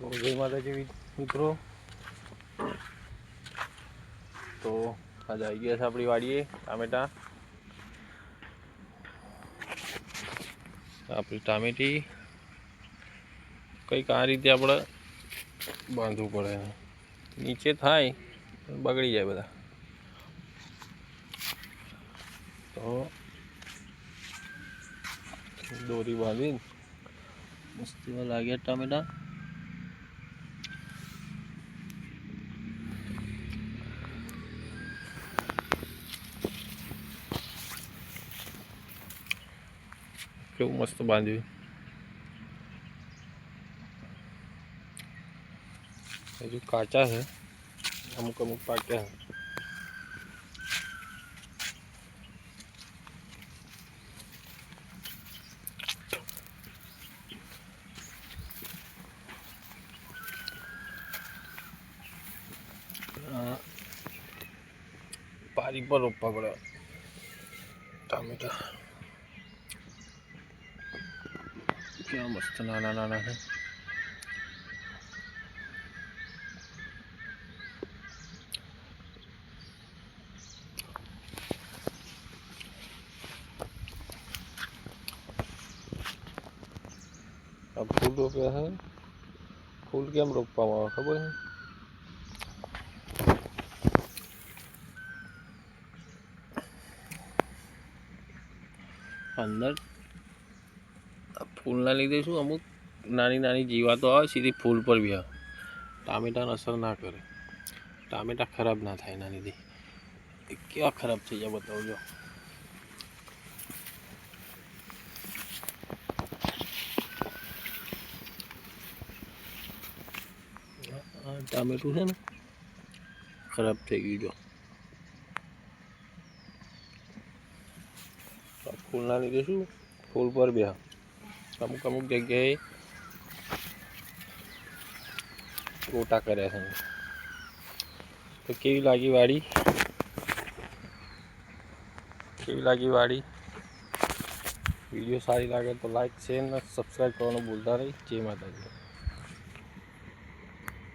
જય માતાજી મિત્રો. તો આજે આવી ગયા છે આપણી વાડીએ, ટામેટા. આપણી ટામેટી. કંઈક આ રીતે આપણે બાંધવું પડે નીચે થાય બગડી જાય બધા. તો દોરી બાંધીને મસ્તીમાં લાગ્યા ટામેટા. કેવું મસ્ત બાંધ્યું હજુ કાચા છે અમુક અમુક પાક્યા છે આ પારી પર રોપવા પડે ટામેટા क्या मस्त नाना नाना है? अब फूल हो गया है। फूल के हम रोक पावा खबर है? अंदर ફૂલના લીધે શું અમુક નાની નાની જીવાતો આવે સીધી ફૂલ પર બી આવે ટામેટાને અસર ના કરે ટામેટા ખરાબ ના થાય એના લીધે એ કેવા ખરાબ થઈ જાય બતાવજો આ ટામેટું છે ને ખરાબ થઈ ગયું જો આ ફૂલના લીધે શું ફૂલ પર બી આવે. અમુક અમુક જગ્યાએ ગોટા કર્યા છે તો કેવી લાગી વાડી કેવી લાગી વાડી વિડીયો સારી લાગે તો લાઈક શેર અને સબસ્ક્રાઈબ કરવાનું ભૂલતા નહીં જય માતાજી